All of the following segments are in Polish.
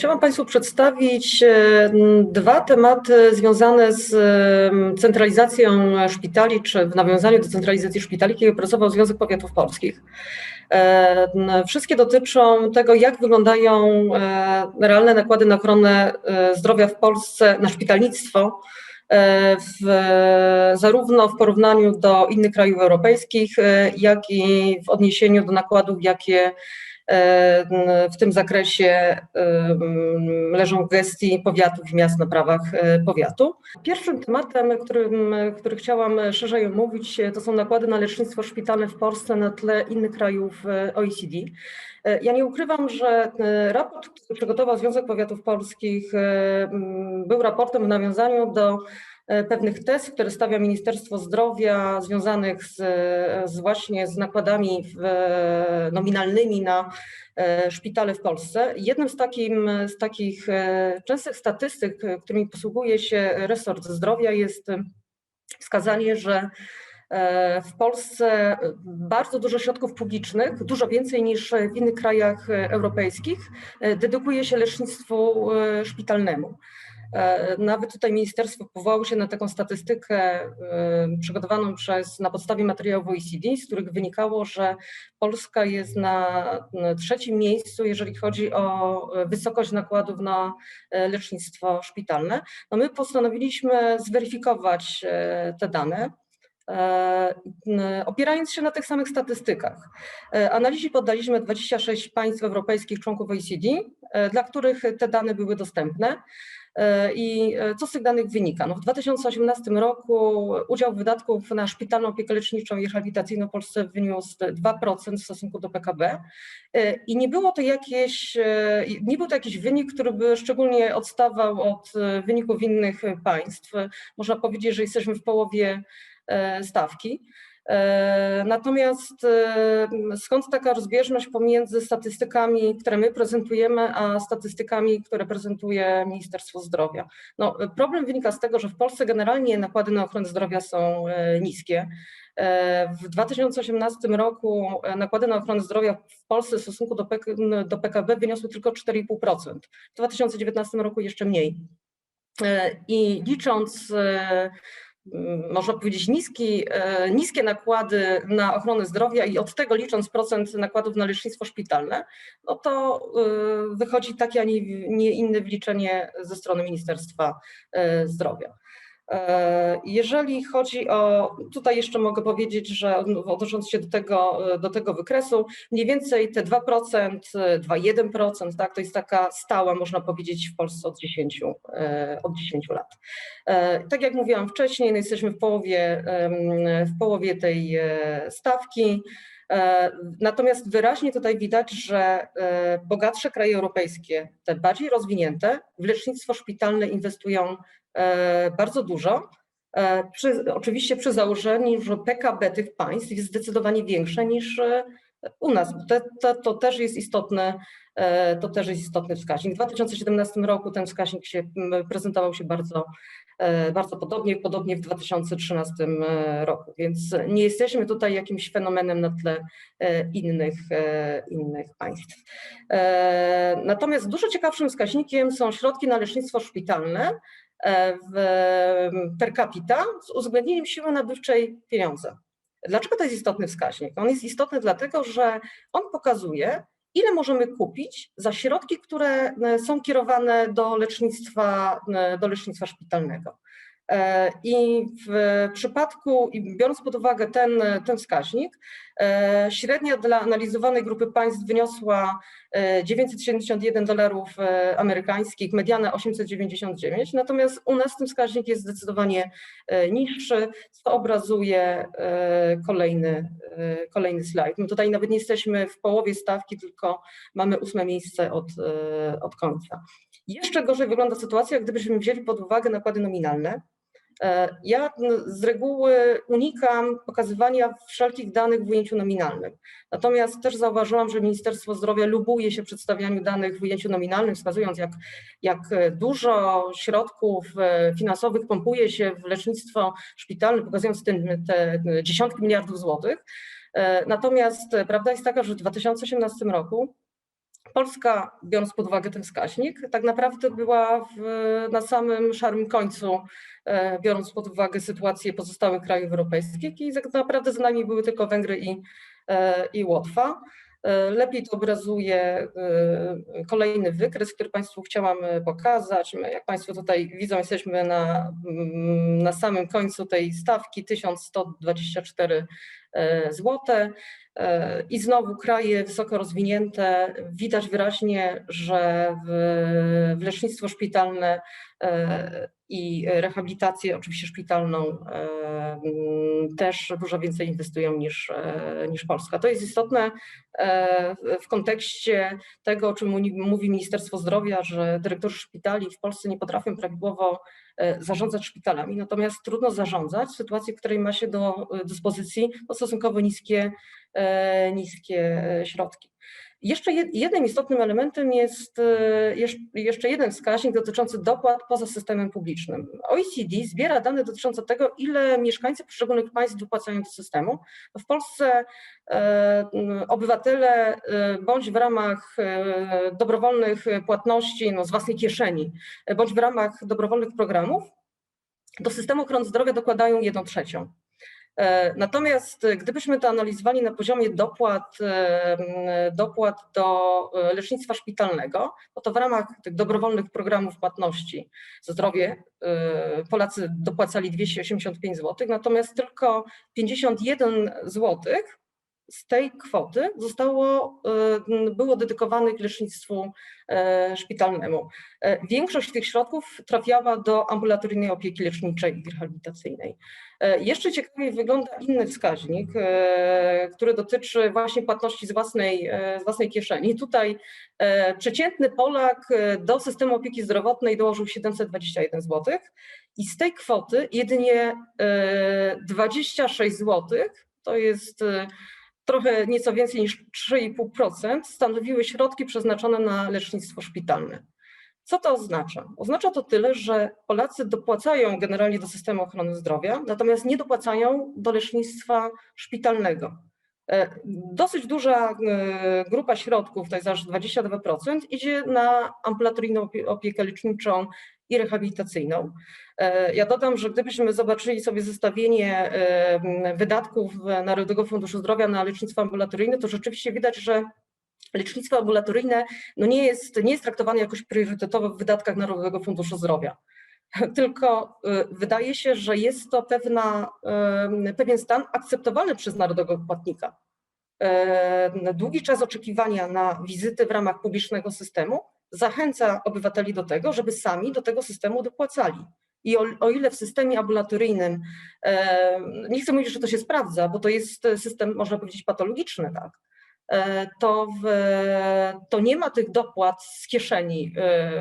Chciałam Państwu przedstawić dwa tematy związane z centralizacją szpitali, czy w nawiązaniu do centralizacji szpitali, kiedy opracował Związek Powiatów Polskich. Wszystkie dotyczą tego, jak wyglądają realne nakłady na ochronę zdrowia w Polsce, na szpitalnictwo, w, zarówno w porównaniu do innych krajów europejskich, jak i w odniesieniu do nakładów, jakie w tym zakresie leżą w gestii powiatów i miast na prawach powiatu. Pierwszym tematem, którym, który chciałam szerzej omówić, to są nakłady na lecznictwo szpitalne w Polsce na tle innych krajów OECD. Ja nie ukrywam, że raport, który przygotował Związek Powiatów Polskich, był raportem w nawiązaniu do pewnych tez, które stawia Ministerstwo Zdrowia związanych z, z właśnie z nakładami w, nominalnymi na szpitale w Polsce. Jednym z, takim, z takich częstych statystyk, którymi posługuje się resort zdrowia jest wskazanie, że w Polsce bardzo dużo środków publicznych, dużo więcej niż w innych krajach europejskich, dedykuje się lecznictwu szpitalnemu. Nawet tutaj ministerstwo powołało się na taką statystykę przygotowaną przez, na podstawie materiałów OECD, z których wynikało, że Polska jest na trzecim miejscu, jeżeli chodzi o wysokość nakładów na lecznictwo szpitalne. No my postanowiliśmy zweryfikować te dane opierając się na tych samych statystykach. Analizie poddaliśmy 26 państw europejskich członków OECD, dla których te dane były dostępne. I co z tych danych wynika? No w 2018 roku udział wydatków na szpitalną opiekę leczniczą i rehabilitacyjną w Polsce wyniósł 2% w stosunku do PKB i nie było to jakieś, nie był to jakiś wynik, który by szczególnie odstawał od wyników innych państw. Można powiedzieć, że jesteśmy w połowie stawki. Natomiast skąd taka rozbieżność pomiędzy statystykami, które my prezentujemy, a statystykami, które prezentuje Ministerstwo Zdrowia? No, problem wynika z tego, że w Polsce generalnie nakłady na ochronę zdrowia są niskie. W 2018 roku nakłady na ochronę zdrowia w Polsce w stosunku do, PK, do PKB wyniosły tylko 4,5%. W 2019 roku jeszcze mniej. I licząc można powiedzieć, niski, niskie nakłady na ochronę zdrowia i od tego licząc procent nakładów na lecznictwo szpitalne, no to wychodzi takie, a nie inne wliczenie ze strony Ministerstwa Zdrowia. Jeżeli chodzi o, tutaj jeszcze mogę powiedzieć, że odnosząc się do tego, do tego wykresu, mniej więcej te 2%, 2,1%, tak, to jest taka stała, można powiedzieć, w Polsce od 10, od 10 lat. Tak jak mówiłam wcześniej, no jesteśmy w połowie, w połowie tej stawki. Natomiast wyraźnie tutaj widać, że bogatsze kraje europejskie, te bardziej rozwinięte, w lecznictwo szpitalne inwestują bardzo dużo. Przy, oczywiście przy założeniu, że PKB tych państw jest zdecydowanie większe niż u nas. To, to, to, też jest istotne, to też jest istotny wskaźnik. W 2017 roku ten wskaźnik się prezentował się bardzo, bardzo podobnie, podobnie w 2013 roku, więc nie jesteśmy tutaj jakimś fenomenem na tle innych, innych państw. Natomiast dużo ciekawszym wskaźnikiem są środki na lecznictwo szpitalne, w per capita z uwzględnieniem siły nabywczej pieniądza. Dlaczego to jest istotny wskaźnik? On jest istotny dlatego, że on pokazuje, ile możemy kupić za środki, które są kierowane do lecznictwa, do lecznictwa szpitalnego. I w przypadku, biorąc pod uwagę ten, ten wskaźnik, średnia dla analizowanej grupy państw wyniosła 971 dolarów amerykańskich, mediana 899, natomiast u nas ten wskaźnik jest zdecydowanie niższy, co obrazuje kolejny, kolejny slajd. My tutaj nawet nie jesteśmy w połowie stawki, tylko mamy ósme miejsce od, od końca. Jeszcze gorzej wygląda sytuacja, gdybyśmy wzięli pod uwagę nakłady nominalne, ja z reguły unikam pokazywania wszelkich danych w ujęciu nominalnym. Natomiast też zauważyłam, że Ministerstwo Zdrowia lubuje się przedstawianiu danych w ujęciu nominalnym, wskazując jak, jak dużo środków finansowych pompuje się w lecznictwo szpitalne, pokazując te dziesiątki miliardów złotych. Natomiast prawda jest taka, że w 2018 roku Polska, biorąc pod uwagę ten wskaźnik, tak naprawdę była w, na samym szarym końcu, e, biorąc pod uwagę sytuację pozostałych krajów europejskich i tak naprawdę za nami były tylko Węgry i, e, i Łotwa. E, lepiej to obrazuje kolejny wykres, który Państwu chciałam pokazać. My, jak Państwo tutaj widzą, jesteśmy na, na samym końcu tej stawki 1124 złote. I znowu kraje wysoko rozwinięte, widać wyraźnie, że w, w lecznictwo szpitalne e, i rehabilitację oczywiście szpitalną e, też dużo więcej inwestują niż, e, niż Polska. To jest istotne w kontekście tego, o czym mówi Ministerstwo Zdrowia, że dyrektorzy szpitali w Polsce nie potrafią prawidłowo zarządzać szpitalami, natomiast trudno zarządzać w sytuacji, w której ma się do dyspozycji no, stosunkowo niskie E, niskie e, środki. Jeszcze jednym istotnym elementem jest e, jeszcze jeden wskaźnik dotyczący dopłat poza systemem publicznym. OECD zbiera dane dotyczące tego, ile mieszkańcy poszczególnych państw dopłacają do systemu. W Polsce obywatele bądź w ramach dobrowolnych płatności no, z własnej kieszeni, bądź w ramach dobrowolnych programów do systemu ochrony zdrowia dokładają jedną trzecią. E, natomiast e, gdybyśmy to analizowali na poziomie dopłat, e, dopłat do lecznictwa szpitalnego, no to w ramach tych dobrowolnych programów płatności za zdrowie Polacy dopłacali 285 zł, natomiast tylko 51 zł z tej kwoty zostało, było dedykowanych lecznictwu szpitalnemu. Większość tych środków trafiała do ambulatoryjnej opieki leczniczej i rehabilitacyjnej. Jeszcze ciekawiej wygląda inny wskaźnik, który dotyczy właśnie płatności z własnej, z własnej kieszeni. Tutaj przeciętny Polak do systemu opieki zdrowotnej dołożył 721 zł i z tej kwoty jedynie 26 zł to jest trochę nieco więcej niż 3,5% stanowiły środki przeznaczone na lecznictwo szpitalne. Co to oznacza? Oznacza to tyle, że Polacy dopłacają generalnie do systemu ochrony zdrowia, natomiast nie dopłacają do lecznictwa szpitalnego. E, dosyć duża e, grupa środków, to jest aż 22%, idzie na ambulatoryjną opiekę leczniczą i rehabilitacyjną. E, ja dodam, że gdybyśmy zobaczyli sobie zestawienie wydatków Narodowego Funduszu Zdrowia na lecznictwo ambulatoryjne, to rzeczywiście widać, że lecznictwo ambulatoryjne no nie, jest, nie jest traktowane jakoś priorytetowo w wydatkach Narodowego Funduszu Zdrowia. Tylko wydaje się, że jest to pewna, pewien stan akceptowalny przez narodowego płatnika. Długi czas oczekiwania na wizyty w ramach publicznego systemu zachęca obywateli do tego, żeby sami do tego systemu dopłacali. I o, o, ile w systemie ambulatoryjnym, e, nie chcę mówić, że to się sprawdza, bo to jest system, można powiedzieć, patologiczny, tak, to, w, to nie ma tych dopłat z kieszeni, e,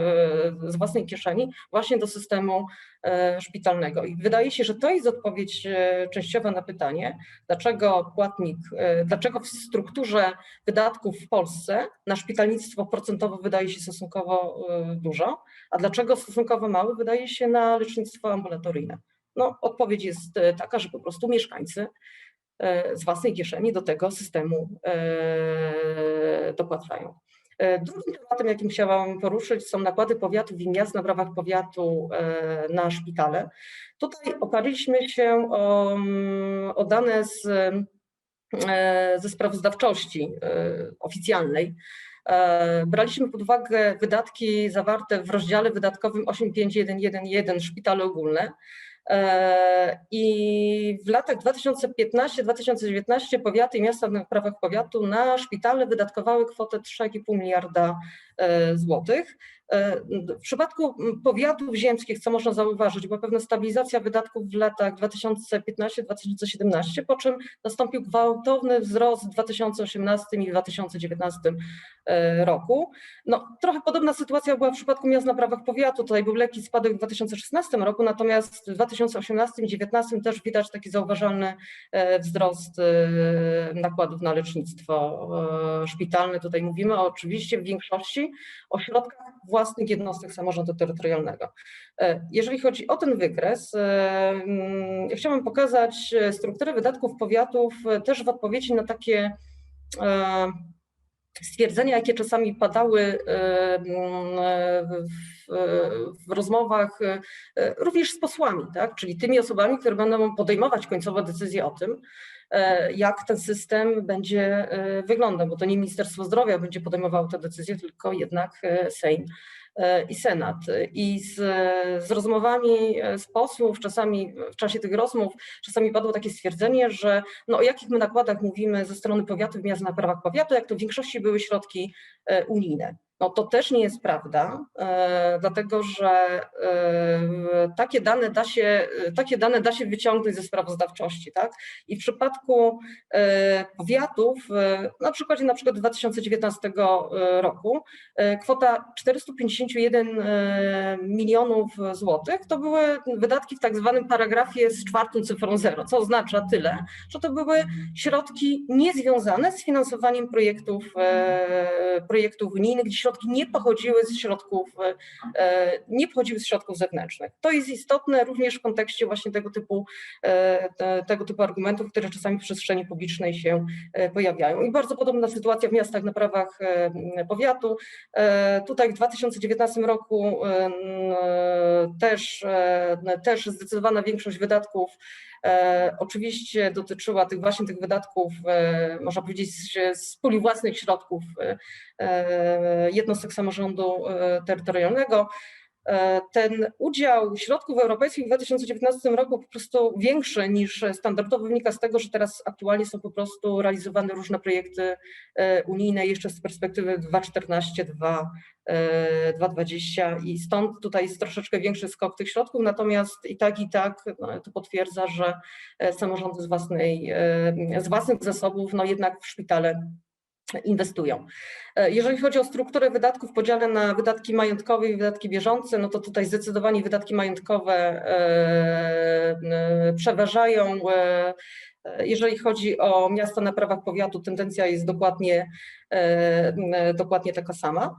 z własnej kieszeni właśnie do systemu e, szpitalnego. I wydaje się, że to jest odpowiedź częściowa na pytanie, dlaczego płatnik, dlaczego w strukturze wydatków w Polsce na szpitalnictwo procentowo wydaje się stosunkowo dużo, a dlaczego stosunkowo mało wydaje się na lecznictwo ambulatoryjne. No, odpowiedź jest taka, że po prostu mieszkańcy E, z własnej kieszeni do tego systemu e, dopłacają. E, drugim tematem, jakim chciałam poruszyć, są nakłady powiatów i miast na prawach powiatu na szpitale. Tutaj oparliśmy się o, o dane z, ze sprawozdawczości oficjalnej. Braliśmy pod uwagę wydatki zawarte w rozdziale wydatkowym 85111 Szpitale Ogólne. E, I w latach 2015-2019 powiaty i miasta na prawach powiatu na szpitale wydatkowały kwotę 3,5 miliarda e, złotych. E, w przypadku powiatów ziemskich, co można zauważyć, była pewna stabilizacja wydatków w latach 2015-2017, po czym nastąpił gwałtowny wzrost w 2018 i 2019 roku. No, trochę podobna sytuacja była w przypadku miast na prawach powiatu. Tutaj był lekki spadek w 2016 roku, natomiast w 2017 2018-2019 też widać taki zauważalny e, wzrost e, nakładów na lecznictwo e, szpitalne. Tutaj mówimy oczywiście w większości o środkach własnych jednostek samorządu terytorialnego. Jeżeli chodzi o ten wykres, mm, chciałabym pokazać strukturę wydatków powiatów też w odpowiedzi na takie stwierdzenia, jakie czasami padały w, w rozmowach również z posłami, tak? czyli tymi osobami, które będą podejmować końcowe decyzje o tym, jak ten system będzie wyglądał, bo to nie Ministerstwo Zdrowia będzie podejmowało te decyzje, tylko jednak Sejm i Senat. I z, z rozmowami z posłów, czasami w czasie tych rozmów, czasami padło takie stwierdzenie, że no o jakich my nakładach mówimy ze strony powiatów, miast na prawach powiatu, jak to w większości były środki unijne. No to też nie jest prawda, e, dlatego że e, takie dane, da się, takie dane da się wyciągnąć ze sprawozdawczości. Tak? I w przypadku e, powiatów, na przykładzie na przykład 2019 roku, kwota 451 milionów złotych to były wydatki w tak zwanym paragrafie z czwartą cyfrą zero, co oznacza tyle, że to były środki niezwiązane z finansowaniem projektów, projektów unijnych, gdzie środki nie pochodziły z środków, e, nie pochodziły z środków zewnętrznych. To jest istotne również w kontekście właśnie tego typu, e, tego typu argumentów, które czasami w przestrzeni publicznej się e, pojawiają. I bardzo podobna sytuacja w miastach na prawach powiatu. Tutaj w 2019 roku też, też zdecydowana większość wydatków E, oczywiście dotyczyła tych właśnie tych wydatków, e, można powiedzieć, z puli własnych środków e, jednostek samorządu terytorialnego. Ten udział środków europejskich w 2019 roku po prostu większy niż standardowo wynika z tego, że teraz aktualnie są po prostu realizowane różne projekty unijne jeszcze z perspektywy 2014-2020 2,20 i stąd tutaj jest troszeczkę większy skok tych środków, natomiast i tak, i tak no, to potwierdza, że e, samorządy z, własnej, e, z własnych zasobów no jednak w szpitale inwestują. E, jeżeli chodzi o strukturę wydatków, podziale na wydatki majątkowe i wydatki bieżące, no to tutaj zdecydowanie wydatki majątkowe przeważają. Jeżeli chodzi o miasta na prawach powiatu, tendencja jest dokładnie, dokładnie taka sama.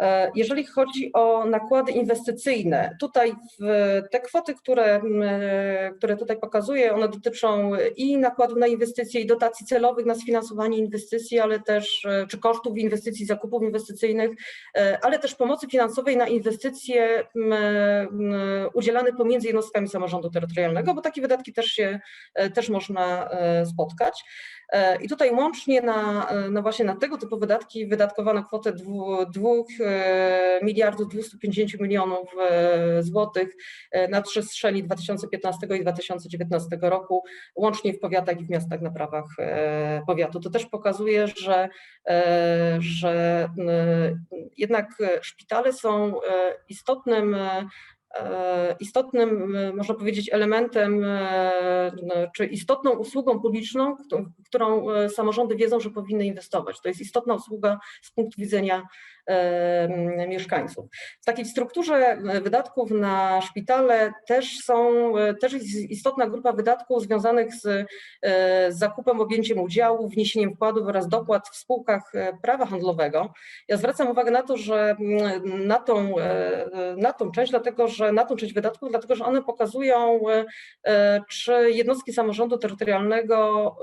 E, jeżeli chodzi o nakłady inwestycyjne, tutaj te kwoty, które, które tutaj pokazuję, one dotyczą i nakładów na inwestycje, i dotacji celowych na sfinansowanie inwestycji, ale też, e, czy kosztów inwestycji, zakupów inwestycyjnych, e, ale też pomocy finansowej na inwestycje udzielane pomiędzy jednostkami samorządu terytorialnego, bo takie wydatki też się, też można spotkać. I tutaj łącznie na, no właśnie na tego typu wydatki wydatkowano kwotę 2 e, miliardów 250 milionów e, złotych e, na przestrzeni 2015 i 2019 roku, łącznie w powiatach i w miastach na prawach powiatu. To też pokazuje, że, że jednak szpitale są istotnym E, istotnym, e, można powiedzieć, elementem, e, no, czy istotną usługą publiczną, którą samorządy wiedzą, że powinny inwestować. To jest istotna usługa z punktu widzenia mieszkańców. W takiej strukturze wydatków na szpitale też są, też jest istotna grupa wydatków związanych z, z zakupem, objęciem udziału, wniesieniem wkładów oraz dopłat w spółkach prawa handlowego. Ja zwracam uwagę na to, że na tą, na tą część, dlatego że na tą część wydatków, dlatego że one pokazują, czy jednostki samorządu terytorialnego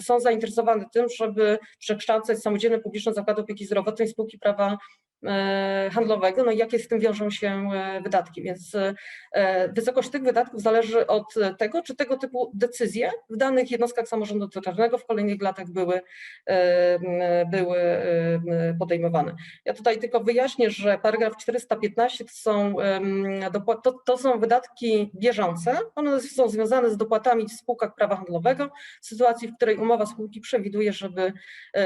są zainteresowane tym, żeby przekształcać samodzielne publiczne zakłady opieki zdrowotnej spółki spółki prawa e, handlowego, no i jakie z tym wiążą się e, wydatki. Więc e, wysokość tych wydatków zależy od tego, czy tego typu decyzje w danych jednostkach samorządu terytorialnego w kolejnych latach były, były podejmowane. Ja tutaj tylko wyjaśnię, że paragraf 415 to są, to, to są wydatki bieżące, one są związane z dopłatami w spółkach prawa handlowego, w sytuacji, w której umowa spółki przewiduje, żeby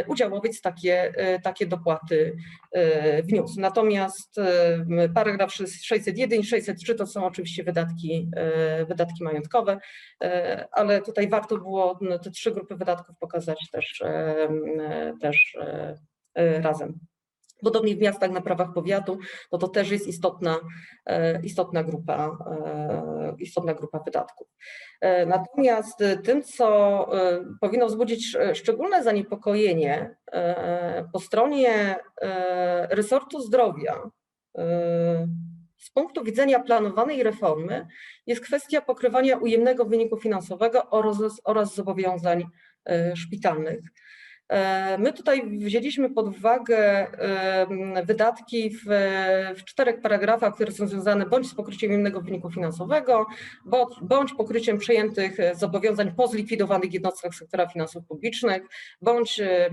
udziałowiec takie, takie dopłaty E, wniósł. Natomiast e, paragraf 601 i 603 to są oczywiście wydatki, e, wydatki majątkowe, ale tutaj warto było te trzy grupy wydatków pokazać też, też razem. Podobnie w miastach na prawach powiatu, no to też jest istotna, e, istotna, grupa, e, istotna grupa wydatków. E, natomiast tym, co powinno wzbudzić szczególne zaniepokojenie po stronie resortu zdrowia, z punktu widzenia planowanej reformy jest kwestia pokrywania ujemnego wyniku finansowego oraz, oraz zobowiązań szpitalnych. E, My tutaj wzięliśmy pod uwagę em, wydatki w, w czterech paragrafach, które są związane bądź z pokryciem innego wyniku finansowego, bądź pokryciem przejętych e, zobowiązań po zlikwidowanych jednostkach sektora finansów publicznych, bądź em,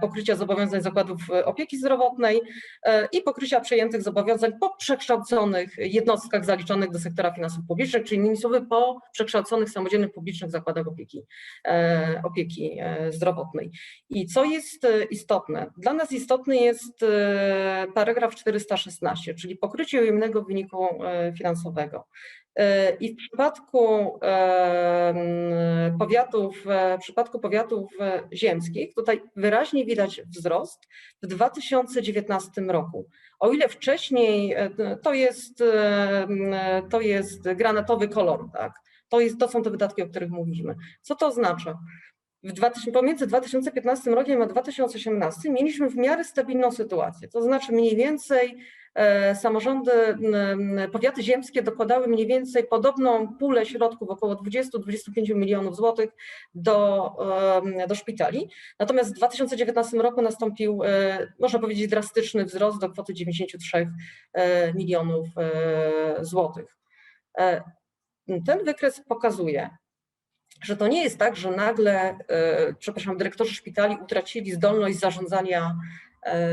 pokrycia zobowiązań zakładów e, opieki zdrowotnej e, i pokrycia przejętych zobowiązań po przekształconych jednostkach zaliczonych do sektora finansów publicznych, czyli innymi słowy po przekształconych samodzielnych publicznych zakładach opieki, e, opieki e, zdrowotnej. I co jest e, istotne? Dla nas istotny jest e, paragraf 416, czyli pokrycie ujemnego wyniku e, finansowego. I w przypadku powiatów, w przypadku powiatów ziemskich, tutaj wyraźnie widać wzrost w 2019 roku. O ile wcześniej to jest, to jest granatowy kolor, tak? To, jest, to są te wydatki, o których mówiliśmy. Co to oznacza? W 2000, pomiędzy 2015 rokiem a 2018 mieliśmy w miarę stabilną sytuację, to znaczy mniej więcej e, samorządy, powiaty ziemskie dokładały mniej więcej podobną pulę środków, około 20-25 milionów złotych do, em, do szpitali. Natomiast w 2019 roku nastąpił, e, można powiedzieć, drastyczny wzrost do kwoty 93 e, milionów e, złotych. E, Ten wykres pokazuje, że to nie jest tak, że nagle, e, przepraszam, dyrektorzy szpitali utracili zdolność zarządzania,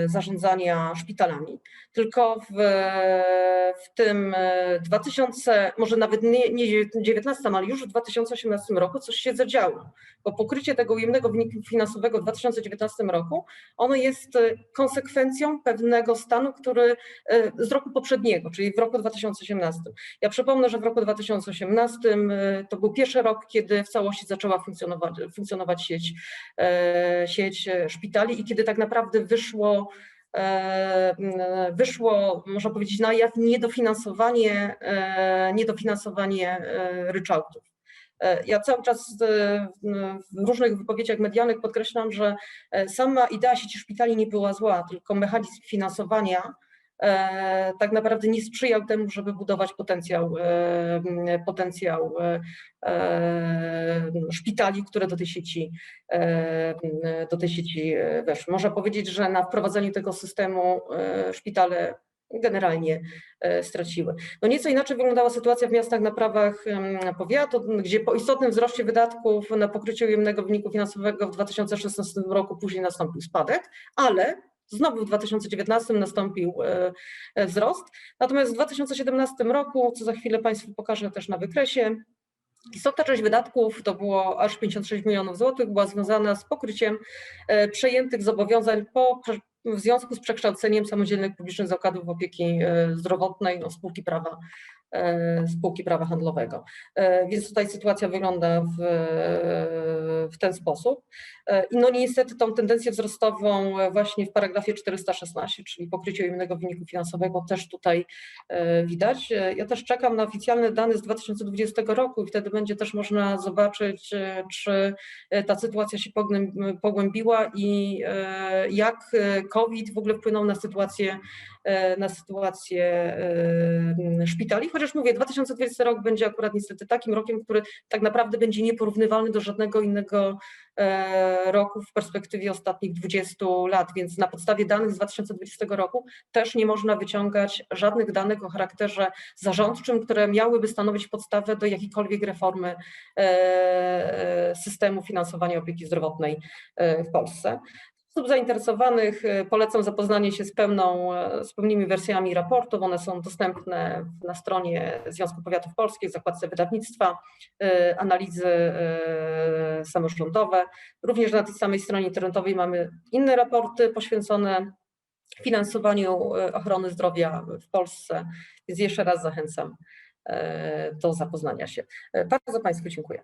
zarządzania szpitalami, tylko w, w tym e, 2000, może nawet nie, nie 19, ale już w 2018 roku coś się zadziało, bo pokrycie tego ujemnego wyniku finansowego w 2019 roku, ono jest e, konsekwencją pewnego stanu, który e, z roku poprzedniego, czyli w roku 2018. Ja przypomnę, że w roku 2018 e, to był pierwszy rok, kiedy w całości zaczęła funkcjonować, funkcjonować sieć, e, sieć e, szpitali i kiedy tak naprawdę wyszło, e, m, wyszło, można powiedzieć, na jaw niedofinansowanie, e, niedofinansowanie e, ryczałtów. E, Ja cały czas e, w różnych wypowiedziach medialnych podkreślam, że e, sama idea sieci szpitali nie była zła, tylko mechanizm finansowania e, tak naprawdę nie sprzyjał temu, żeby budować potencjał, e, potencjał e, e, szpitali, które do tej sieci, e, do tej sieci e, weszły. Można powiedzieć, że na wprowadzeniu tego systemu e, szpitale generalnie e, straciły. No nieco inaczej wyglądała sytuacja w miastach na prawach powiatu, gdzie po istotnym wzroście wydatków na pokrycie ujemnego wyniku finansowego w 2016 roku później nastąpił spadek, ale Znowu w 2019 nastąpił e, e, wzrost. Natomiast w 2017 roku, co za chwilę Państwu pokażę też na wykresie, istotna część wydatków, to było aż 56 milionów złotych, była związana z pokryciem e, przejętych zobowiązań po, w związku z przekształceniem samodzielnych publicznych zakładów opieki zdrowotnej, no, spółki prawa spółki prawa handlowego. E, Więc tutaj sytuacja wygląda w, w ten sposób. E, I no niestety tą tendencję wzrostową e, właśnie w paragrafie 416, czyli pokrycie ujemnego wyniku finansowego też tutaj e, widać. E, Ja też czekam na oficjalne dane z 2020 roku i wtedy będzie też można zobaczyć, e, czy e, ta sytuacja się pogłęb- pogłębiła i e, jak e, COVID w ogóle wpłynął na sytuację e, na sytuację e, szpitali. Chociaż mówię, 2020 rok będzie akurat niestety takim rokiem, który tak naprawdę będzie nieporównywalny do żadnego innego e, roku w perspektywie ostatnich 20 lat, więc na podstawie danych z 2020 roku też nie można wyciągać żadnych danych o charakterze zarządczym, które miałyby stanowić podstawę do jakiejkolwiek reformy e, systemu finansowania opieki zdrowotnej e, w Polsce. Osób zainteresowanych e, polecam zapoznanie się z, pełną, e, z pełnymi wersjami raportów. One są dostępne na stronie Związku Powiatów Polskich, w zakładce wydawnictwa, e, analizy e, samorządowe. Również na tej samej stronie internetowej mamy inne raporty poświęcone finansowaniu ochrony zdrowia w Polsce, więc jeszcze raz zachęcam do zapoznania się. Bardzo Państwu dziękuję.